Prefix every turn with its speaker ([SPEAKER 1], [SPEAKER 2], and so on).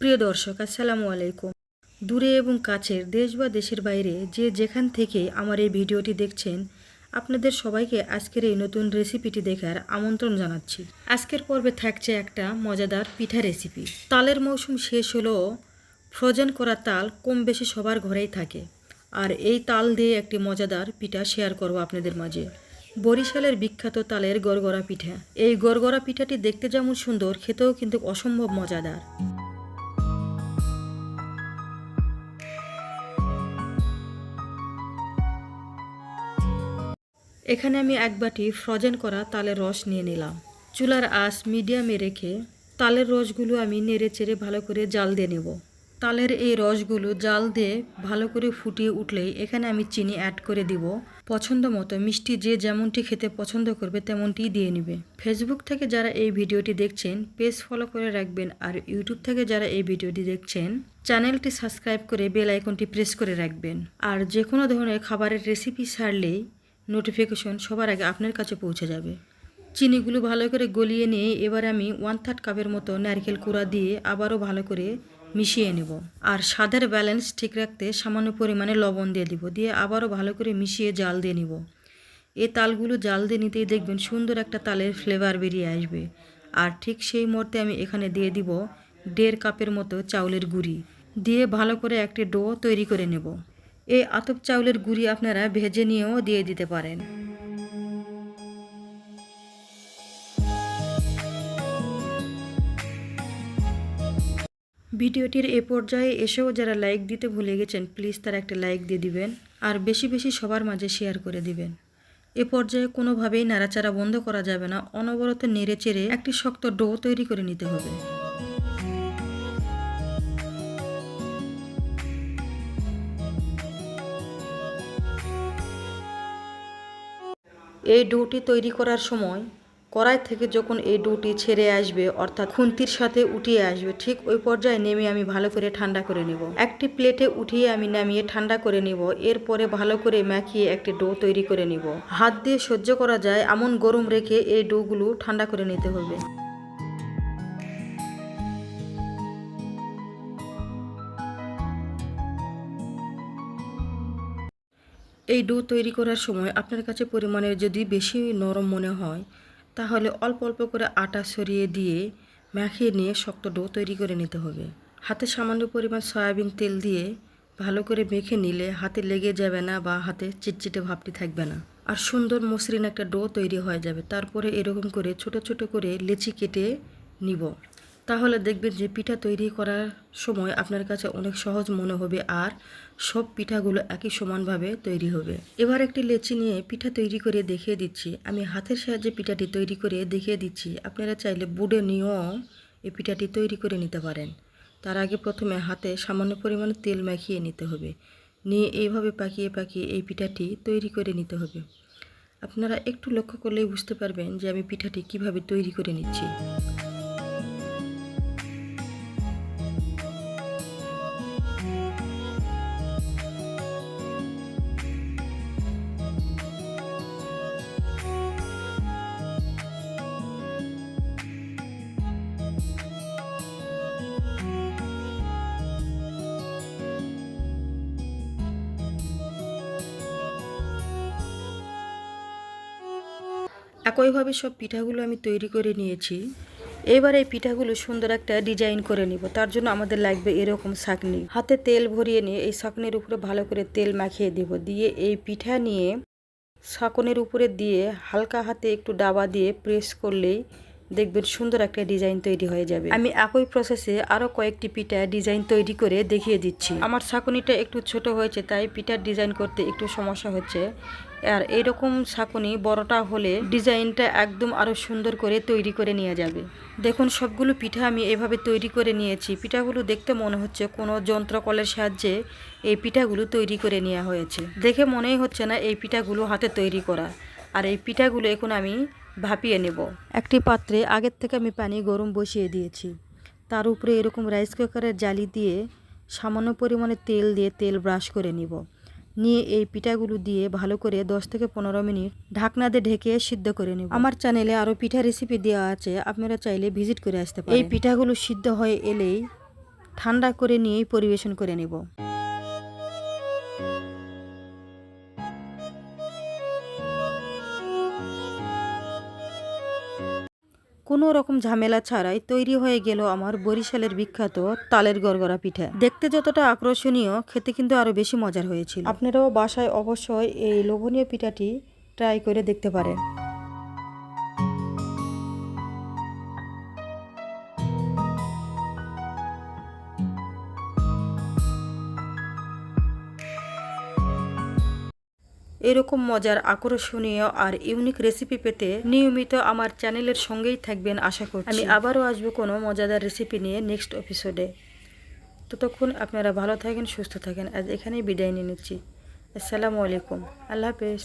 [SPEAKER 1] প্রিয় দর্শক, আসসালামু আলাইকুম। দূরে এবং কাছের দেশ বা দেশের বাইরে যে যেখান থেকে আমার এই ভিডিওটি দেখছেন, আপনাদের সবাইকে আজকের এই নতুন রেসিপিটি দেখার আমন্ত্রণ জানাচ্ছি। আজকের পর্বে থাকছে একটা মজাদার পিঠা রেসিপি। তালের মৌসুম শেষ হলেও ফ্রোজেন করা তাল কম বেশি সবার ঘরেই থাকে। আর এই তাল দিয়ে একটি মজাদার পিঠা শেয়ার করব আপনাদের মাঝে। বরিশালের বিখ্যাত তালের গড়গড়া পিঠা। এই গড়গড়া পিঠাটি দেখতে যেমন সুন্দর, খেতেও কিন্তু অসম্ভব মজাদার। এখানে আমি এক বাটি ফ্রোজেন করা তালের রস নিয়ে নিলাম। চুলার আঁশ মিডিয়ামে রেখে তালের রসগুলো আমি নেড়ে চেড়ে ভালো করে জাল দিয়ে নেব। তালের এই রসগুলো জাল দিয়ে ভালো করে ফুটিয়ে উঠলেই এখানে আমি চিনি অ্যাড করে দিব। পছন্দ মতো মিষ্টি যে যেমনটি খেতে পছন্দ করবে তেমনটি দিয়ে নেবে। ফেসবুক থেকে যারা এই ভিডিওটি দেখছেন, পেজ ফলো করে রাখবেন আর ইউটিউব থেকে যারা এই ভিডিওটি দেখছেন, চ্যানেলটি সাবস্ক্রাইব করে বেল আইকনটি প্রেস করে রাখবেন। আর যে কোনো ধরনের খাবারের রেসিপি ছাড়লেই নোটিফিকেশন সবার আগে আপনার কাছে পৌঁছে যাবে। চিনিগুলো ভালো করে গলিয়ে নিয়ে এবার আমি ওয়ান থার্ড কাপের মতো নারকেল কুড়া দিয়ে আবারও ভালো করে মিশিয়ে নেব। আর স্বাদের ব্যালেন্স ঠিক রাখতে সামান্য পরিমাণে লবণ দিয়ে দিব, দিয়ে আবারও ভালো করে মিশিয়ে জাল দিয়ে নিব। এ তালগুলো জাল দিয়ে নিতেই দেখবেন সুন্দর একটা তালের ফ্লেভার বেরিয়ে আসবে। আর ঠিক সেই মুহূর্তে আমি এখানে দিয়ে দিব দেড় কাপের মতো চাউলের গুঁড়ি। দিয়ে ভালো করে একটি ডো তৈরি করে নেব। এই আতপ চাউলের গুঁড়ি আপনারা ভেজে নিয়েও দিয়ে দিতে পারেন। ভিডিওটির এ পর্যায়ে এসেও যারা লাইক দিতে ভুলে গেছেন, প্লিজ তারা একটা লাইক দিয়ে দিবেন আর বেশি বেশি সবার মাঝে শেয়ার করে দিবেন। এ পর্যায়ে কোনোভাবেই নাড়াচাড়া বন্ধ করা যাবে না, অনবরত নেড়ে চেড়ে একটি শক্ত ডো তৈরি করে নিতে হবে। এই ডোটি তৈরি করার সময় কড়াই থেকে যখন এই ডোটি ছেড়ে আসবে, অর্থাৎ খুন্তির সাথে উঠিয়ে আসবে, ঠিক ওই পর্যায়ে নেমে আমি ভালো করে ঠান্ডা করে নেব। একটি প্লেটে উঠিয়ে আমি নামিয়ে ঠান্ডা করে নেব, এরপরে ভালো করে মাখিয়ে একটি ডো তৈরি করে নিব। হাত দিয়ে সহ্য করা যায় এমন গরম রেখে এই ডোগুলো ঠান্ডা করে নিতে হবে। এই ডো তৈরি করার সময় আপনার কাছে পরিমাণের যদি বেশি নরম মনে হয়, তাহলে অল্প অল্প করে আটা সরিয়ে দিয়ে মাখিয়ে নিয়ে শক্ত ডো তৈরি করে নিতে হবে। হাতে সামান্য পরিমাণ সয়াবিন তেল দিয়ে ভালো করে মেখে নিলে হাতে লেগে যাবে না বা হাতে চিটচিটে ভাবটি থাকবে না। আর সুন্দর মসৃণ একটা ডো তৈরি হয়ে যাবে। তারপরে এরকম করে ছোট ছোট করে লেচি কেটে নিব। তাহলে দেখবেন যে পিঠা তৈরি করার সময় আপনার কাছে অনেক সহজ মনে হবে আর সব পিঠাগুলো একই সমানভাবে তৈরি হবে। এবার একটি লেচি নিয়ে পিঠা তৈরি করে দেখিয়ে দিচ্ছি। আমি হাতের সাহায্যে পিঠাটি তৈরি করে দেখিয়ে দিচ্ছি। আপনারা চাইলে বুডে নিয়েও এই পিঠাটি তৈরি করে নিতে পারেন। তার আগে প্রথমে হাতে সামান্য পরিমাণে তেল মাখিয়ে নিতে হবে। নিয়ে এইভাবে পাকিয়ে পাকিয়ে এই পিঠাটি তৈরি করে নিতে হবে। আপনারা একটু লক্ষ্য করলেই বুঝতে পারবেন যে আমি পিঠাটি কীভাবে তৈরি করে নিচ্ছি। একইভাবে সব পিঠাগুলো আমি তৈরি করে নিয়েছি। এবার এই পিঠাগুলো সুন্দর একটা ডিজাইন করে নিব। তার জন্য আমাদের লাগবে এরকম ছাকনি হাতে তেল ভরিয়ে নিয়ে এই ছাকনির উপরে ভালো করে তেল মাখিয়ে দেব। দিয়ে এই পিঠা নিয়ে ছাকনের উপরে দিয়ে হালকা হাতে একটু ডাবা দিয়ে প্রেস করলেই দেখবেন সুন্দর একটা ডিজাইন তৈরি হয়ে যাবে। আমি একই প্রসেসে আরও কয়েকটি পিঠা ডিজাইন তৈরি করে দেখিয়ে দিচ্ছি। আমার ছাকনিটা একটু ছোট হয়েছে, তাই পিঠার ডিজাইন করতে একটু সমস্যা হচ্ছে। আর এইরকম শাকুনি বড়টা হলে ডিজাইনটা একদম আরও সুন্দর করে তৈরি করে নিয়ে যাবে। দেখুন, সবগুলো পিঠা আমি এভাবে তৈরি করে নিয়েছি। পিঠাগুলো দেখতে মনে হচ্ছে কোনো যন্ত্রকলের সাহায্যে এই পিঠাগুলো তৈরি করে নেওয়া হয়েছে। দেখে মনেই হচ্ছে না এই পিঠাগুলো হাতে তৈরি করা। আর এই পিঠাগুলো এখন আমি ভাপিয়ে নেব। একটি পাত্রে আগের থেকে আমি পানি গরম বসিয়ে দিয়েছি। তার উপরে এরকম রাইস কুকারের জালি দিয়ে সামান্য পরিমাণে তেল দিয়ে তেল ব্রাশ করে নিব। নিয়ে এই পিঠাগুলো দিয়ে ভালো করে দশ থেকে পনেরো মিনিট ঢাকনা দিয়ে ঢেকে সিদ্ধ করে নেব। আমার চ্যানেলে আরও পিঠা রেসিপি দেওয়া আছে আপনারা চাইলে ভিজিট করে আসতে পারেন। এই পিঠাগুলো সিদ্ধ হয়ে এলেই ঠান্ডা করে নিয়েই পরিবেশন করে নেব। কোনো রকম ঝামেলা ছাড়াই তৈরি হয়ে গেল আমার বরিশালের বিখ্যাত তালের গড়গড়া পিঠা। দেখতে যতটা আকর্ষণীয়, খেতে কিন্তু আরও বেশি মজার হয়েছিল। আপনারাও বাসায় অবশ্যই এই লোভনীয় পিঠাটি ট্রাই করে দেখতে পারেন। এরকম মজার আকর্ষণীয় আর ইউনিক রেসিপি পেতে নিয়মিত আমার চ্যানেলের সঙ্গেই থাকবেন আশা করছি। আমি আবারও আসব কোনো মজাদার রেসিপি নিয়ে নেক্সট এপিসোডে ততক্ষণ আপনারা ভালো থাকেন, সুস্থ থাকেন। আজ এখানেই বিদায় নিয়ে নিচ্ছি। আসসালামু আলাইকুম। আল্লাহ হাফেজ।